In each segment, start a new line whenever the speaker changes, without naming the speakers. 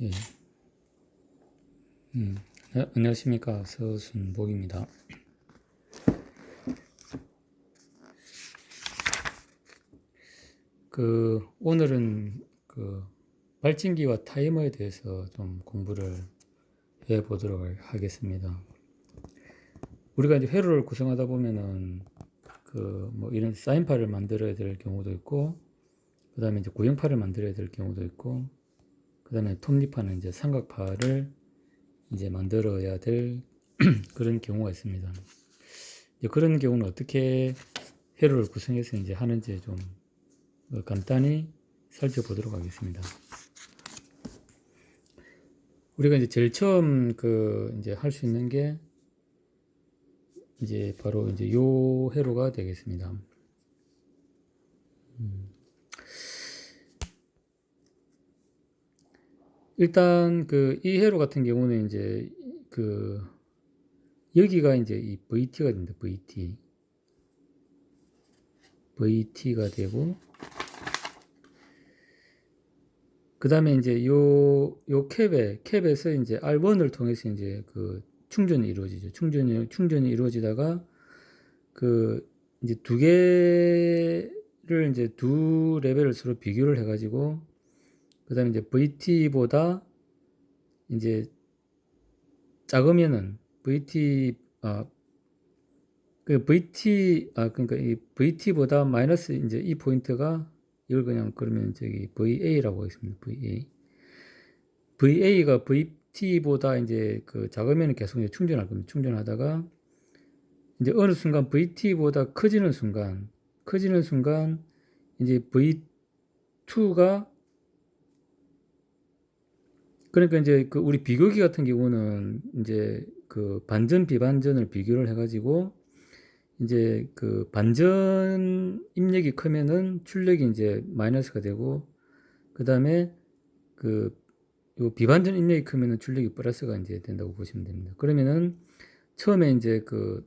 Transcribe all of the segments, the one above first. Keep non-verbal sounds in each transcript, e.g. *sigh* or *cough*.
예. 음, 네, 안녕하십니까. 서순복입니다. 그, 오늘은 그, 발진기와 타이머에 대해서 좀 공부를 해 보도록 하겠습니다. 우리가 이제 회로를 구성하다 보면은 그, 뭐 이런 사인파를 만들어야 될 경우도 있고, 그 다음에 이제 구형파를 만들어야 될 경우도 있고, 그 다음에 톱니파는 이제 삼각파를 이제 만들어야 될 *clears throat* 그런 경우가 있습니다. 그런 경우는 어떻게 회로를 구성해서 이제 하는지 좀 어, 간단히 살펴보도록 하겠습니다. 우리가 이제 제일 처음 그 이제 할 수 있는 게 이제 바로 이제 요 회로가 되겠습니다. 일단 그이 회로 같은 경우는 이제 그 여기가 이제 이 VT가 됩니다. VT. VT가 되고 그 다음에 이제 요, 요 캡에, 캡에서 이제 R1을 통해서 이제 그 충전이 이루어지죠. 충전이, 충전이 이루어지다가 그 이제 두 개를 이제 두 레벨을 서로 비교를 해가지고 그 다음에 이제 VT보다 이제 작으면은 VT, 아, 그 VT, 아, 그러니까 이 VT보다 마이너스 이제 이 포인트가 이걸 그냥 그러면 저기 VA라고 하겠습니다. VA. VA가 VT보다 이제 그 작으면 계속 이제 충전할 겁니다. 충전하다가 이제 어느 순간 VT보다 커지는 순간, 커지는 순간 이제 V2가 그러니까 이제 그 우리 비교기 같은 경우는 이제 그 반전 비반전을 비교를 해가지고 이제 그 반전 입력이 크면은 출력이 이제 마이너스가 되고 그 다음에 그요 비반전 입력이 크면은 출력이 플러스가 이제 된다고 보시면 됩니다. 그러면은 처음에 이제 그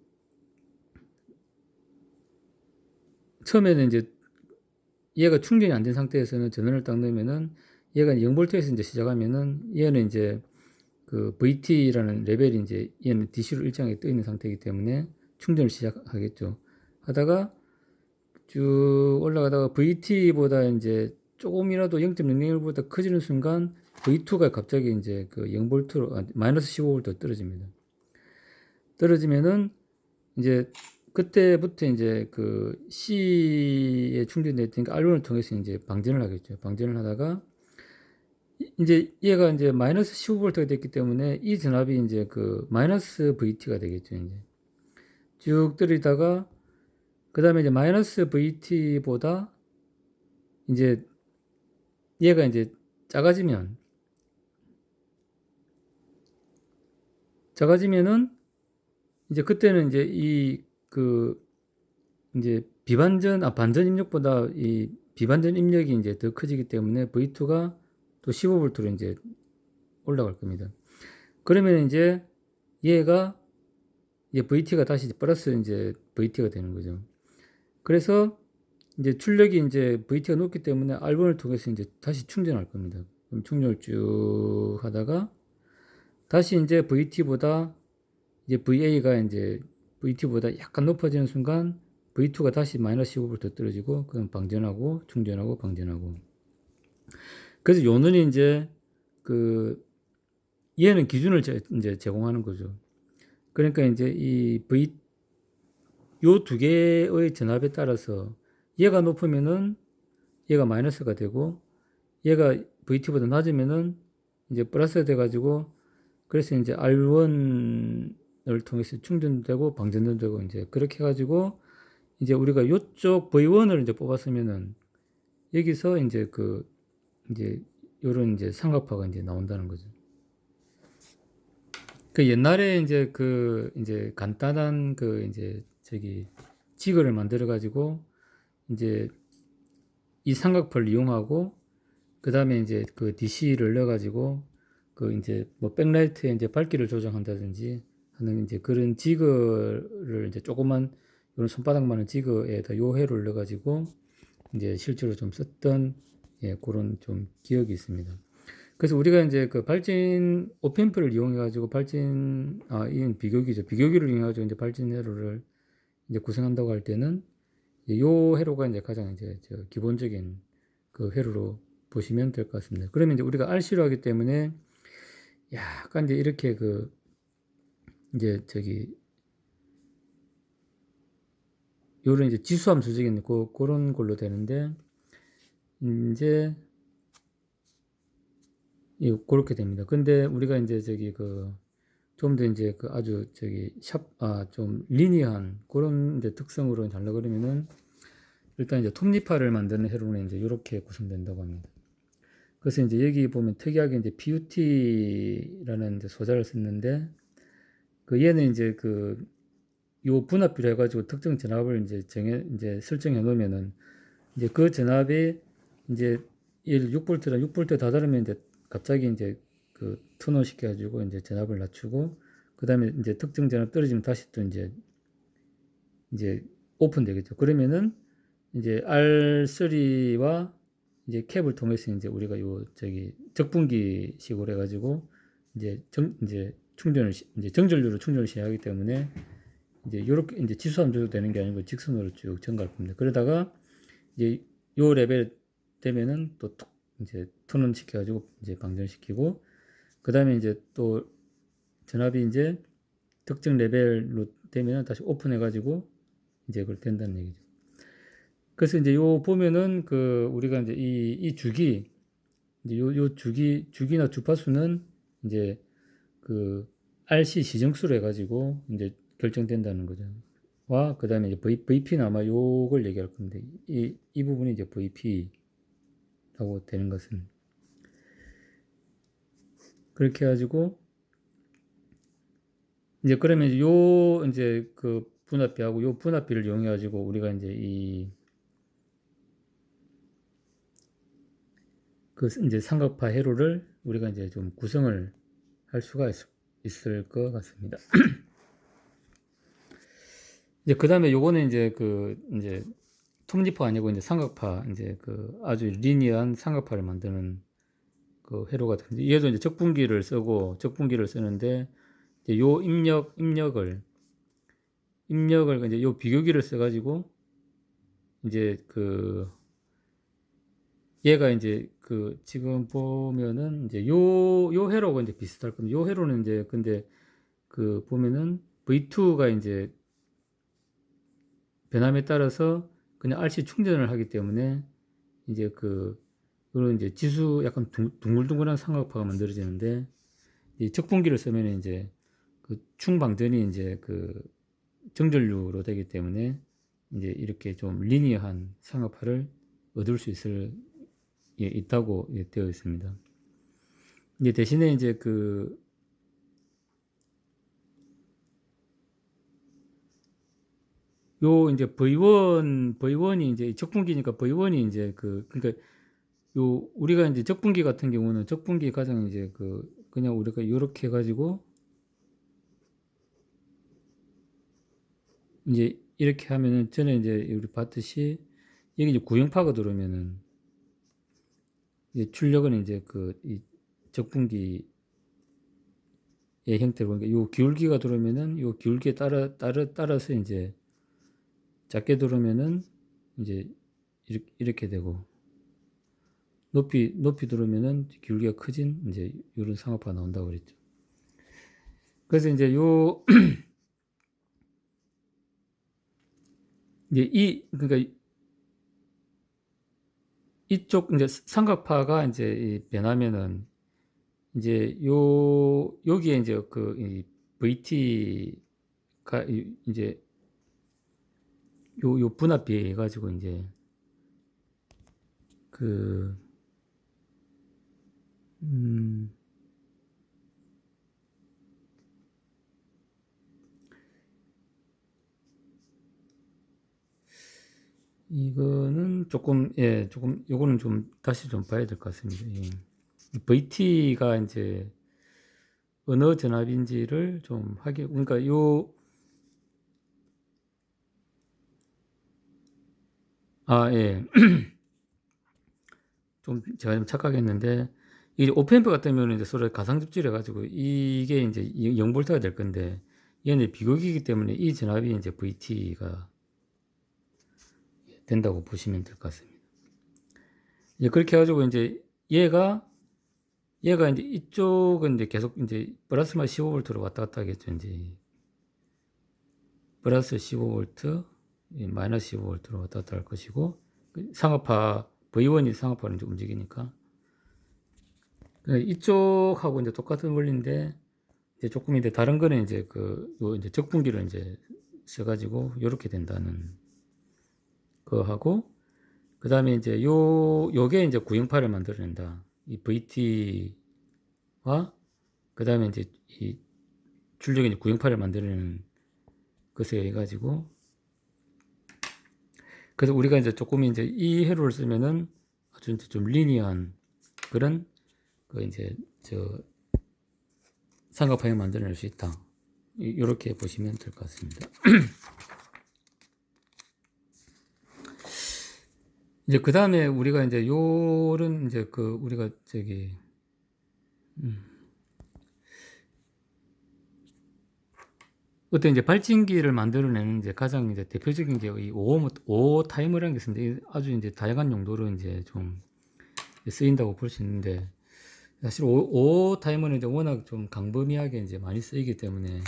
처음에는 이제 얘가 충전이 안 된 상태에서는 전원을 딱 넣으면은 얘가 0볼트에서 이제 시작하면은 얘는 이제 그 VT라는 레벨이 이제 얘는 DC로 일정하게 떠 있는 상태이기 때문에 충전을 시작하겠죠. 하다가 쭉 올라가다가 VT보다 이제 조금이라도 0.001보다 커지는 순간 V2가 갑자기 이제 그 0볼트로 아, 마이너스 15볼트 떨어집니다. 떨어지면은 이제 그때부터 이제 그 C에 충전됐던 R1을 통해서 이제 방전을 하겠죠. 방전을 하다가 이제 얘가 이제 마이너스 15볼트가 됐기 때문에 이 전압이 이제 그 마이너스 VT가 되겠죠. 이제 쭉 떨어지다가 그 다음에 이제 마이너스 VT보다 이제 얘가 이제 작아지면 작아지면은 이제 그때는 이제 이 그 이제 비반전 아 반전 입력보다 이 비반전 입력이 이제 더 커지기 때문에 V2가 또 15V로 이제 올라갈 겁니다. 그러면 이제 얘가 이제 VT가 다시 플러스 이제 VT가 되는 거죠. 그래서 이제 출력이 이제 VT가 높기 때문에 R1을 통해서 이제 다시 충전할 겁니다. 그럼 충전을 쭉 하다가 다시 이제 VT보다 이제 VA가 이제 VT보다 약간 높아지는 순간 V2가 다시 마이너스 15V 더 떨어지고 그럼 방전하고 충전하고 방전하고 그래서 요는 이제 그 얘는 기준을 제, 이제 제공하는 거죠. 그러니까 이제 이 V 요 두 개의 전압에 따라서 얘가 높으면은 얘가 마이너스가 되고 얘가 VT보다 낮으면은 이제 플러스가 돼 가지고 그래서 이제 R1 을 통해서 충전되고 방전도 되고 이제 그렇게 해가지고 이제 우리가 요쪽 V1을 이제 뽑았으면은 여기서 이제 그 이제 요런 이제 삼각파가 이제 나온다는 거죠. 그 옛날에 이제 그 이제 간단한 그 이제 저기 지그를 만들어 가지고 이제 이 삼각파를 이용하고 그 다음에 이제 그 DC를 넣어 가지고 그 이제 뭐 백라이트에 이제 밝기를 조정한다든지 하는 이제 그런 지그를 이제 조그만 이런 손바닥만한 지그에다 요회를 넣어가지고 이제 실제로 좀 썼던 예, 그런 좀 기억이 있습니다. 그래서 우리가 이제 그 발진 오펜프를 이용해 가지고 발진 아 이건 비교기죠. 비교기를 이용해 가지고 이제 발진 회로를 이제 구성한다고 할 때는 요 회로가 이제 가장 이제 저 기본적인 그 회로로 보시면 될 것 같습니다. 그러면 이제 우리가 RC로 하기 때문에 약간 이제 이렇게 그 이제 저기 요런 이제 지수함수적인 그 그런 걸로 되는데 이제 이 그렇게 됩니다. 근데 우리가 이제 저기 그 좀 더 이제 그 아주 저기 샵 아 좀 리니어한 그런 이제 특성으로 잘라 그러면은 일단 이제 톱니파를 만드는 회로는 이제 이렇게 구성된다고 합니다. 그래서 이제 여기 보면 특이하게 이제 PUT라는 이제 소자를 썼는데 그 얘는 이제 그 요 분압비로 해가지고 특정 전압을 이제 정해 이제 설정해 놓으면은 이제 그 전압이 이제 예를 6볼트라 6볼트 다다르면 이제 갑자기 이제 그 턴온 시켜가지고 이제 전압을 낮추고 그 다음에 이제 특정 전압 떨어지면 다시 또 이제 이제 오픈 되겠죠. 그러면은 이제 R3와 이제 캡을 통해서 이제 우리가 요 저기 적분기식으로 해가지고 이제 정 이제 충전을 시- 이제 정전류로 충전을 시작하기 때문에 이제 요렇게 이제 지수함 줘도 되는 게 아니고 직선으로 쭉 증가할 겁니다. 그러다가 이제 요 레벨 되면은 또 툭 이제 턴온 시켜가지고 이제 방전시키고 그 다음에 이제 또 전압이 이제 특정 레벨로 되면은 다시 오픈해가지고 이제 그걸 된다는 얘기죠. 그래서 이제 요 보면은 그 우리가 이제 이, 이 주기 이제 요, 요 주기 주기나 주파수는 이제 그 RC 시정수로 해가지고 이제 결정된다는 거죠. 와 그 다음에 이제 v, VP는 아마 요걸 얘기할 건데 이, 이 부분이 이제 VP 라고 되는 것은 그렇게 해가지고 이제 그러면 요 이제 그 분압비하고 요 분압비를 이용해 가지고 우리가 이제 이 그 이제 삼각파 회로를 우리가 이제 좀 구성을 할 수가 있, 있을 것 같습니다. *clears throat* 이제 그 다음에 요거는 이제 그 이제 톱니파 아니고 이제 삼각파 이제 그 아주 리니어한 삼각파를 만드는 그 회로가 되는데 얘도 이제 적분기를 쓰고 적분기를 쓰는데 이제 요 입력 입력을 입력을 이제 요 비교기를 써가지고 이제 그 얘가 이제 그 지금 보면은 이제 요 요 회로가 이제 비슷할 겁니다. 요 회로는 이제 근데 그 보면은 V2가 이제 변함에 따라서 그냥 RC 충전을 하기 때문에 이제 그 그런 이제 지수 약간 둥, 둥글둥글한 삼각파가 만들어지는데 이 적분기를 쓰면 이제 그 충방전이 이제 그 정전류로 되기 때문에 이제 이렇게 좀 리니어한 삼각파를 얻을 수 있을 예, 있다고 예, 되어 있습니다. 이제 대신에 이제 그 요 이제 V1 V1이 이제 적분기니까 V1이 이제 그 그러니까 요 우리가 이제 적분기 같은 경우는 적분기 가장 이제 그 그냥 우리가 요렇게 해 가지고 이제 이렇게 하면은 전에 이제 우리 봤듯이 여기 이제 구형파가 들어오면은 이제 출력은 이제 그 이 적분기의 형태로 그러니까 요 기울기가 들어오면은 요 기울기에 따라 따라 따라서 이제 작게 들어오면은 이제 이렇게, 이렇게 되고 높이 높이 들어오면은 기울기가 커진 이제 이런 상업화가 나온다고 그랬죠. 그래서 이제 요 *clears throat* 이제 이 그러니까 이쪽 이제 삼각파가 이제 이 변하면은 이제 요 여기에 이제 그이 VT가 이- 이제 요 요 분압비에 가지고 이제 그 음, 이거는 조금 예 조금 요거는 좀 다시 좀 봐야 될 것 같습니다. 예. 이 VT가 이제 어느 전압인지를 좀 하게 그러니까 요 아, 예. *clears throat* 좀 제가 좀 착각했는데 이 오펜프 같은 경우는 이제 서로 가상 접지를 해가지고 이게 이제 0볼트가 될 건데 얘는 비극이기 때문에 이 전압이 이제 VT가 된다고 보시면 될 것 같습니다. 이제 그렇게 해가지고 이제 얘가 얘가 이제 이쪽은 이제 계속 이제 플러스 마 15볼트로 왔다 갔다 하겠죠. 이제 플러스 15볼트, 마이너스 15볼트로 왔다 갔다 할 것이고 그 상업화 V1이 상업화를 이제 움직이니까. 그러니까 이쪽하고 이제 똑같은 원리인데 이제 조금 이제 다른 거는 이제 그 요 이제 적분기를 이제 써가지고 요렇게 된다는 거 하고 그 다음에 이제 요 요게 이제 구형파를 만들어낸다. 이 VT와 그 다음에 이제 이 출력이 구형파를 만들어내는 것에 의해 가지고 그래서 우리가 이제 조금 이제 이 회로를 쓰면은 아주 이제 좀 리니어한 그런 그 이제 저 삼각형을 만들어낼 수 있다. 이렇게 보시면 될 것 같습니다. *clears throat* 이제 그 다음에 우리가 이제 요런 이제 그 우리가 저기 음. 어떤 이제 발진기를 만들어내는 이제 가장 이제 대표적인 게이 오호 오 타이머라는 게 있는데 아주 이제 다양한 용도로 이제 좀 쓰인다고 볼 수 있는데 사실 오, 오 타이머는 이제 워낙 좀 강범위하게 이제 많이 쓰이기 때문에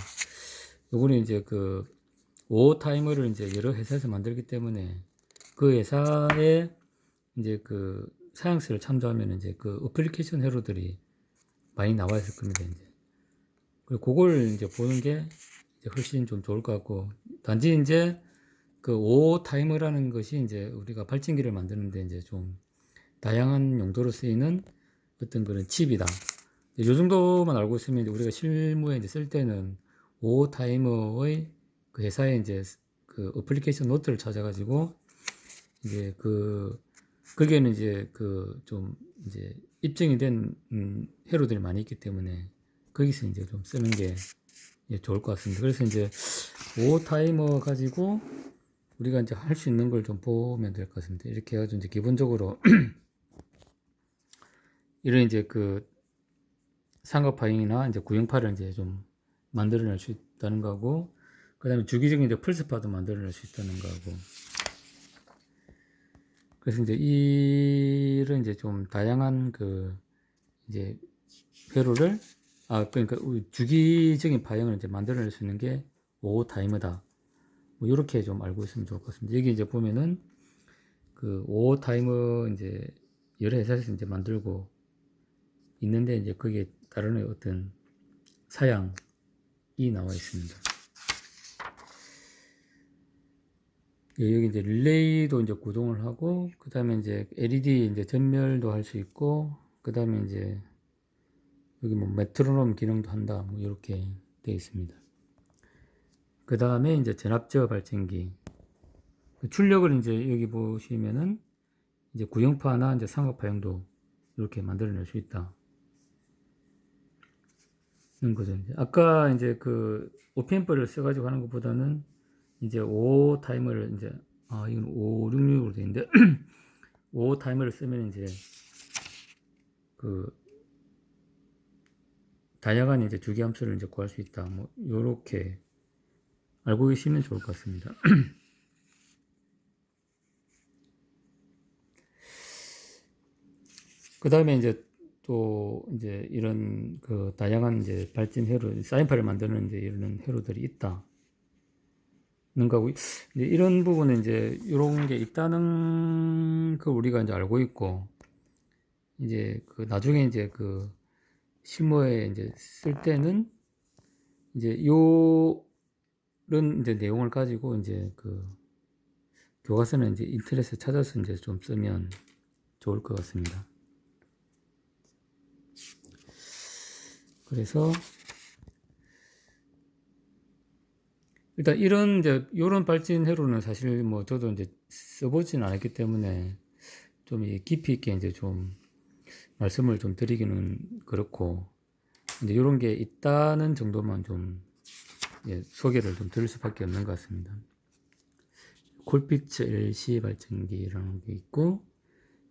요거는 이제 그 오 타이머를 이제 여러 회사에서 만들기 때문에 그 회사의 이제 그 사양수를 참조하면 이제 그 어플리케이션 회로들이 많이 나와 있을 겁니다 이제. 그리고 그걸 이제 보는 게 이제 훨씬 좀 좋을 것 같고 단지 이제 그오 타이머라는 것이 이제 우리가 발진기를 만드는데 이제 좀 다양한 용도로 쓰이는 어떤 그런 칩이다. 이 정도만 알고 있으면 우리가 실무에 이제 쓸 때는 오 타이머의 그 회사의 이제 그 어플리케이션 노트를 찾아가지고 이제 그 거기에는 이제 그 좀 이제 입증이 된 음, 회로들이 많이 있기 때문에 거기서 이제 좀 쓰는 게 예, 좋을 것 같습니다. 그래서 이제 오 타이머 가지고 우리가 이제 할 수 있는 걸 좀 보면 될 것 같습니다. 이렇게 해가지고 이제 기본적으로 *clears throat* 이런 이제 그 상업파잉이나 이제 구형파를 이제 좀 만들어낼 수 있다는 거고, 그 다음에 주기적인 이제 플스파도 만들어낼 수 있다는 거고. 그래서 이제 이런 이제 좀 다양한 그 이제 회로를 아 그러니까 주기적인 파형을 이제 만들어낼 수 있는 게오 타이머다. 뭐 이렇게 좀 알고 있으면 좋을 것 같습니다. 여기 이제 보면은 그오 타이머 이제 여러 회사에서 이제 만들고 있는데 이제 거기에 따르는 어떤 사양이 나와 있습니다. 예, 여기 이제 릴레이도 이제 구동을 하고 그 다음에 이제 LED 이제 전멸도 할 수 있고 그 다음에 이제 여기 뭐 메트로놈 기능도 한다 뭐 이렇게 되어 있습니다. 그 다음에 이제 전압저 발전기 그 출력을 이제 여기 보시면은 이제 구형파나 이제 상업파형도 이렇게 만들어낼 수 있다. 는 거죠. 아까 이제 그 오펜퍼를 써가지고 하는 것보다는 이제 오 타이머를 이제 아 이건 566으로 되어 있는데 *clears throat* 5 타이머를 쓰면 이제 그 다양한 이제 주기 함수를 이제 구할 수 있다. 뭐 요렇게 알고 계시면 좋을 것 같습니다. *clears throat* 그 다음에 이제 또 이제 이런 그 다양한 이제 발진 회로, 사인파를 만드는 이제 이런 회로들이 있다. 는 거고 이제 이런 부분은 이제 이런 게 있다는 걸 우리가 이제 알고 있고 이제 그 나중에 이제 그 실무에 이제 쓸 때는 이제 요런 이제 내용을 가지고 이제 그 교과서는 이제 인터넷에 찾아서 이제 좀 쓰면 좋을 것 같습니다. 그래서 일단 이런 이제 이런 발진 회로는 사실 뭐 저도 이제 써보진 않았기 때문에 좀 깊이 있게 이제 좀 말씀을 좀 드리기는 그렇고 이제 이런 게 있다는 정도만 좀 예, 소개를 좀 드릴 수밖에 없는 것 같습니다. 콜피츠 LC 발전기라는 게 있고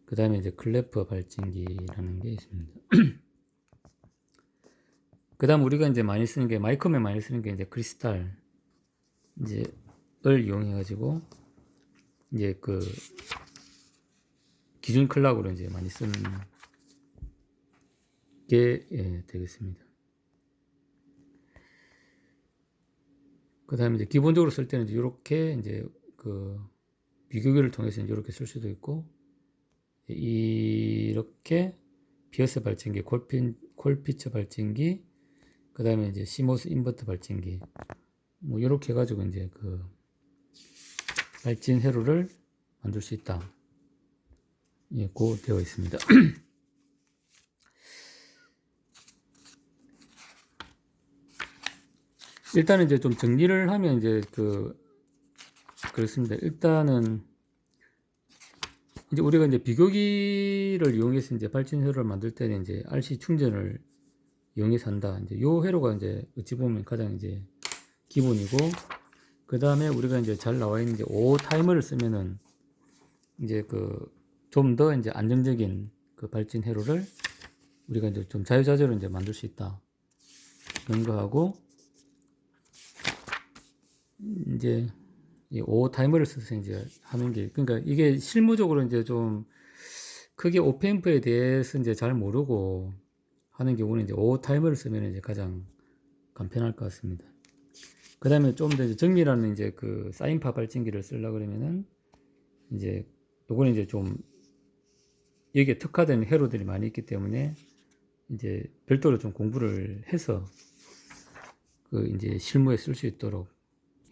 그 다음에 이제 클래프 발진기라는 게 있습니다. *clears throat* 그 다음 우리가 이제 많이 쓰는 게, 마이크맨 많이 쓰는 게 이제 크리스탈, 이제, 을 이용해 가지고, 이제 그, 기준 클락으로 이제 많이 쓰는 게, 예, 되겠습니다. 그 다음에 이제 기본적으로 쓸 때는 이제 이렇게 이제 그, 비교기를 통해서 이렇게 쓸 수도 있고, 이렇게 비어스 발전기, 콜핀, 콜피처 발전기, 그 다음에 이제 시모스 인버터 발전기, 뭐 이렇게 해가지고 이제 그 발진 회로를 만들 수 있다. 예, 고 되어 있습니다. *clears throat* 일단은 이제 좀 정리를 하면 이제 그 그렇습니다. 일단은 이제 우리가 이제 비교기를 이용해서 이제 발진 회로를 만들 때는 이제 RC 충전을 이용해서 한다. 이제 요 회로가 이제 어찌 보면 가장 이제 기본이고 그 다음에 우리가 이제 잘 나와 있는 이제 O 타이머를 쓰면은 이제 그 좀 더 이제 안정적인 그 발진 회로를 우리가 이제 좀 자유자재로 이제 만들 수 있다. 그런 거 하고 이제 이 O 타이머를 써서 이제 하는 게 그러니까 이게 실무적으로 이제 좀 크게 오펜프에 대해서 이제 잘 모르고 하는 경우는 이제 O 타이머를 쓰면 이제 가장 간편할 것 같습니다. 그 다음에 좀 더 정밀한 이제 그 사인파 발진기를 쓰려 그러면은 이제 요거는 이제 좀 여기에 특화된 회로들이 많이 있기 때문에 이제 별도로 좀 공부를 해서 그 이제 실무에 쓸 수 있도록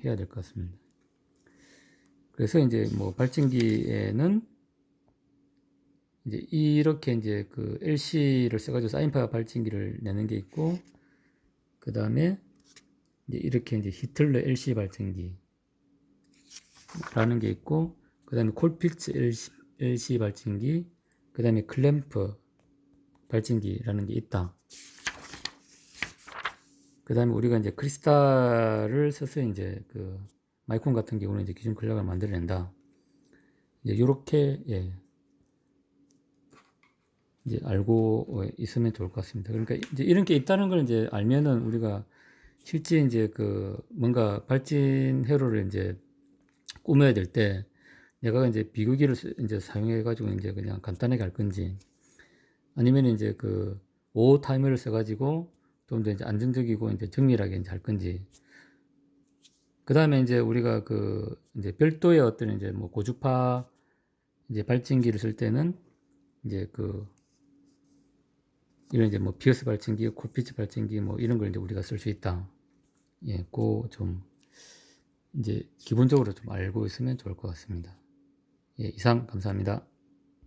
해야 될 것 같습니다. 그래서 이제 뭐 발진기에는 이제 이렇게 이제 그 LC를 써가지고 사인파 발진기를 내는 게 있고 그 다음에 이제 이렇게 이제 히틀러 LC 발전기라는 게 있고, 그 다음에 콜피츠 LC, LC 발전기, 그 다음에 클램프 발전기라는 게 있다. 그 다음에 우리가 이제 크리스탈을 써서 이제 그 마이콘 같은 경우는 이제 기준 클락을 만들어낸다. 이제 요렇게, 예. 이제 알고 있으면 좋을 것 같습니다. 그러니까 이제 이런 게 있다는 걸 이제 알면은 우리가 실제 이제 그 뭔가 발진 회로를 이제 꾸며야 될 때 내가 이제 비교기를 이제 사용해 가지고 이제 그냥 간단하게 할 건지 아니면 이제 그오 타이머를 써 가지고 좀 더 이제 안정적이고 이제 정밀하게 이제 할 건지 그 다음에 이제 우리가 그 이제 별도의 어떤 이제 뭐 고주파 이제 발진기를 쓸 때는 이제 그 이런 이제 뭐 비어스 발진기, 코피츠 발진기 뭐 이런 걸 이제 우리가 쓸 수 있다. 예, 그좀 이제 기본적으로 좀 알고 있으면 좋을 것 같습니다. 예, 이상 감사합니다.